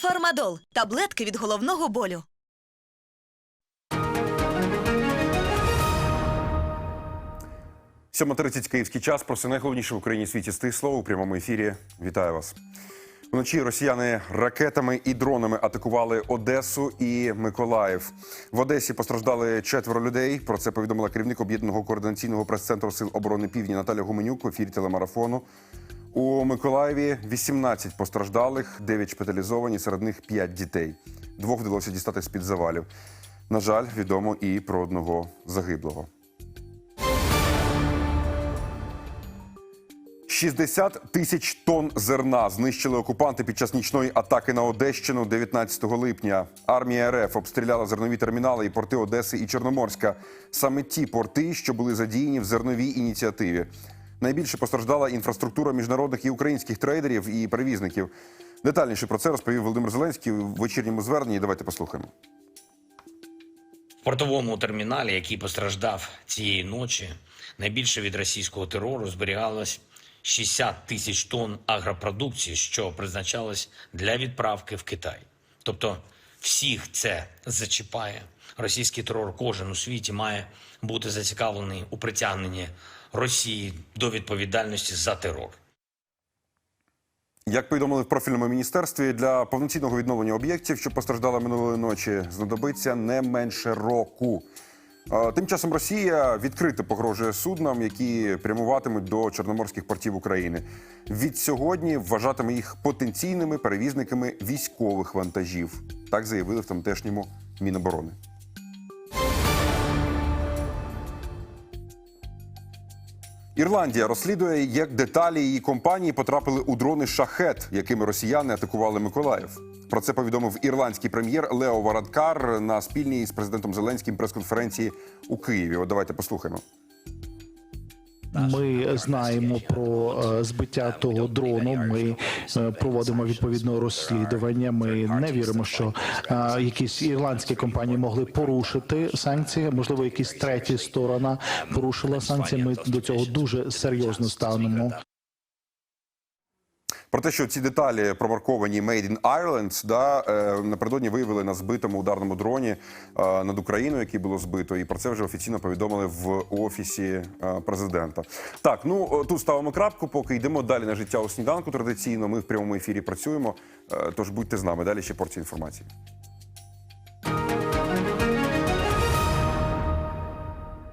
Фармадол таблетки від головного болю. Сьома 30 київський час. Про все найголовніше в Україні світі стисло у прямому ефірі. Вітаю вас. Вночі росіяни ракетами і дронами атакували Одесу і Миколаїв. В Одесі постраждали четверо людей. Про це повідомила керівник об'єднаного координаційного прес-центру сил оборони Півдні Наталя Гуменюк в ефірі телемарафону. У Миколаєві 18 постраждалих, 9 шпиталізовані, серед них 5 дітей. Двох вдалося дістати з-під завалів. На жаль, відомо і про одного загиблого. 60 тисяч тонн зерна знищили окупанти під час нічної атаки на Одещину 19 липня. Армія РФ обстріляла зернові термінали і порти Одеси і Чорноморська. Саме ті порти, що були задіяні в зерновій ініціативі. Найбільше постраждала інфраструктура міжнародних і українських трейдерів і перевізників. Детальніше про це розповів Володимир Зеленський в вечірньому зверненні. Давайте послухаємо. В портовому терміналі, який постраждав цієї ночі, найбільше від російського терору зберігалось 60 тисяч тонн агропродукції, що призначалось для відправки в Китай. Тобто всіх це зачіпає. Російський терор кожен у світі має бути зацікавлений у притягненні Росії до відповідальності за терор. Як повідомили в профільному міністерстві, для повноцінного відновлення об'єктів, що постраждали минулої ночі, знадобиться не менше року. Тим часом Росія відкрито погрожує суднам, які прямуватимуть до чорноморських портів України. Від сьогодні вважатиме їх потенційними перевізниками військових вантажів. Так заявили в тамтешньому Міноборони. Ірландія розслідує, як деталі її компанії потрапили у дрони шахет, якими росіяни атакували Миколаїв. Про це повідомив ірландський прем'єр Лео Варадкар на спільній з президентом Зеленським прес-конференції у Києві. От давайте послухаємо. Ми знаємо про е, збиття того дрону. Ми е, проводимо відповідне розслідування. Ми не віримо, що е, якісь ірландські компанії могли порушити санкції. Можливо, якісь треті сторона порушила санкції. Ми до цього дуже серйозно ставимо. Про те, що ці деталі промарковані «Made in Ireland», да е, напередодні виявили на збитому ударному дроні е, над Україною, який було збито, і про це вже офіційно повідомили в офісі е, президента. Так, ну тут ставимо крапку, поки йдемо далі на життя у сніданку. Традиційно ми в прямому ефірі працюємо. Тож будьте з нами. Далі ще порція інформації.